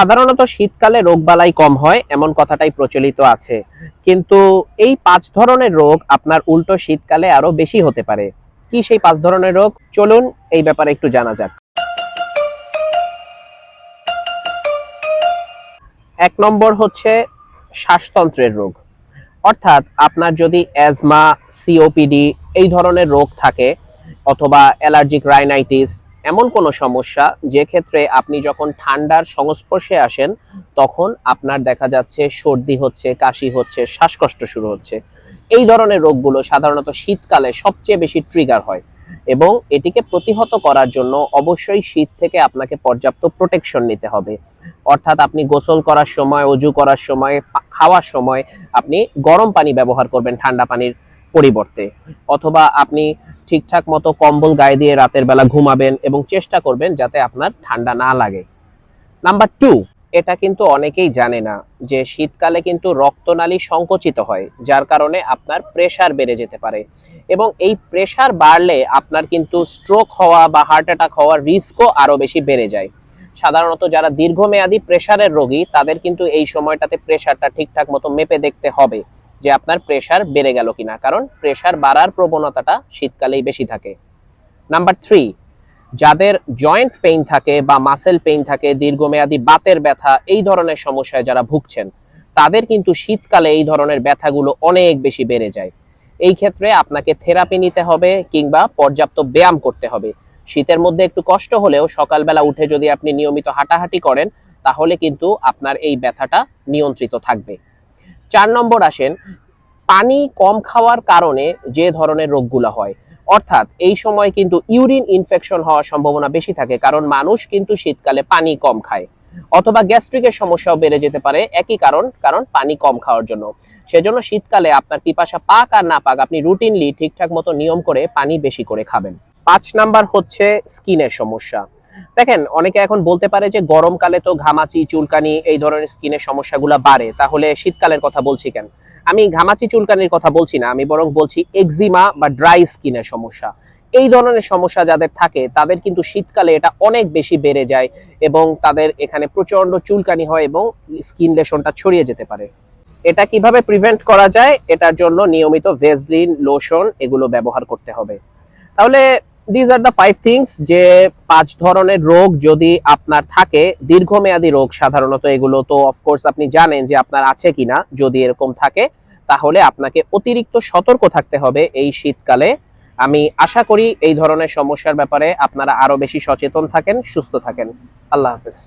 সাধারণত শীতকালে রোগবালাই কম হয়, এমন কথাটাই প্রচলিত আছে। কিন্তু এই পাঁচ ধরনের রোগ আপনার উল্টো শীতকালে আরও বেশি হতে পারে। কি সেই পাঁচ ধরনের রোগ? চলুন এই ব্যাপারে একটু জানা যাক। এক নম্বর হচ্ছে শ্বাসতন্ত্রের রোগ। অর্থাৎ আপনার যদি অ্যাজমা, সিওপিডি এই ধরনের রোগ থাকে, অথবা অ্যালার্জিক রাইনাইটিস এমন কোনো সমস্যা যে ক্ষেত্রে আপনি যখন ঠান্ডার সংস্পর্শে আসেন, তখন আপনার দেখা যাচ্ছে সর্দি হচ্ছে, কাশি হচ্ছে, শ্বাসকষ্ট শুরু হচ্ছে। এই ধরনের রোগগুলো সাধারণত শীতকালে সবচেয়ে বেশি ট্রিগার হয় এবং এটিকে প্রতিহত করার জন্য অবশ্যই শীত থেকে আপনাকে পর্যাপ্ত প্রোটেকশন নিতে হবে। অর্থাৎ আপনি গোসল করার সময়, অজু করার সময়, খাওয়ার সময় আপনি গরম পানি ব্যবহার করবেন ঠান্ডা পানির পরিবর্তে। অথবা আপনি ঠিকঠাক মতো কম্বল গায়ে দিয়ে রাতের বেলা ঘুমাবেন এবং চেষ্টা করবেন যাতে আপনার ঠান্ডা না লাগে। নাম্বার টু, এটা কিন্তু অনেকেই জানে না যে শীতকালে কিন্তু রক্তনালী সংকুচিত হয়, যার কারণে আপনার প্রেশার বেড়ে যেতে পারে। এবং এই প্রেশার বাড়লে আপনার কিন্তু স্ট্রোক হওয়া বা হার্ট অ্যাটাক হওয়ার রিস্কও আরও বেশি বেড়ে যায়। সাধারণত যারা দীর্ঘমেয়াদী প্রেসারের রোগী, তাদের কিন্তু এই সময়টাতে প্রেশারটা ঠিকঠাক মতো মেপে দেখতে হবে। যে আপনার প্রেসার বেড়ে গেল কিনা। কারণ প্রেসার বাড়ার প্রবণতাটা শীতকালেই বেশি থাকে। নাম্বার থ্রি যাদের জয়েন্ট পেইন থাকে বা মাসেল পেইন থাকে, দীর্ঘমেয়াদী বাতের ব্যথা, এই ধরনের সমস্যায় যারা ভুগছেন, তাদের কিন্তু শীতকালে এই ধরনের ব্যথাগুলো অনেক বেশি বেড়ে যায়। এই ক্ষেত্রে আপনাকে থেরাপি নিতে হবে কিংবা পর্যাপ্ত ব্যায়াম করতে হবে। শীতের মধ্যে একটু কষ্ট হলেও সকালবেলা উঠে যদি আপনি নিয়মিত হাঁটাহাঁটি করেন, তাহলে কিন্তু আপনার এই ব্যথাটা নিয়ন্ত্রিত থাকবে। চার নম্বর আসেন, পানি কম খাওয়ার কারণে যে ধরনের রোগগুলো হয়। অর্থাৎ এই সময় কিন্তু ইউরিন ইনফেকশন হওয়ার সম্ভাবনা বেশি থাকে, কারণ মানুষ কিন্তু শীতকালে পানি কম খায়। অথবা গ্যাস্ট্রিকের সমস্যাও বেড়ে যেতে পারে, একই কারণ কারণ পানি কম খাওয়ার জন্য। সেজন্য শীতকালে আপনার পিপাসা পাক আর না পাক, আপনি রুটিনলি ঠিকঠাক মতো নিয়ম করে পানি বেশি করে খাবেন। পাঁচ নাম্বার হচ্ছে স্কিনের সমস্যা। দেখেন, অনেকে এখন বলতে পারে যে গরমকালে তো ঘামাচি, চুলকানি এই ধরনের স্কিনের সমস্যাগুলো বাড়ে। তাহলে শীতকালের কথা বলছি কেন? আমি ঘামাচি, চুলকানির কথা বলছি না, আমি বরং বলছি এক্সিমা বা ড্রাই স্কিনের সমস্যা। এই ধরনের সমস্যা যাদের থাকে, তাদের কিন্তু শীতকালে এটা অনেক বেশি বেড়ে যায় এবং তাদের এখানে প্রচণ্ড চুলকানি হয় এবং স্কিন লেশনটা ছড়িয়ে যেতে পারে। এটা কীভাবে প্রিভেন্ট করা যায়? এটার জন্য নিয়মিত ভেজলিন লোশন এগুলো ব্যবহার করতে হবে। তাহলে these are the five things যে পাঁচ ধরনের রোগ যদি আপনার থাকে, দীর্ঘমেয়াদী রোগ সাধারণত এগুলো তো অফকোর্স আপনি জানেন যে আপনার আছে কিনা, যদি এরকম থাকে, তাহলে আপনাকে অতিরিক্ত সতর্ক থাকতে হবে এই শীতকালে। আমি আশা করি এই ধরনের সমস্যার ব্যাপারে আপনারা আরও বেশি সচেতন থাকেন, সুস্থ থাকেন। আল্লাহ হাফেজ।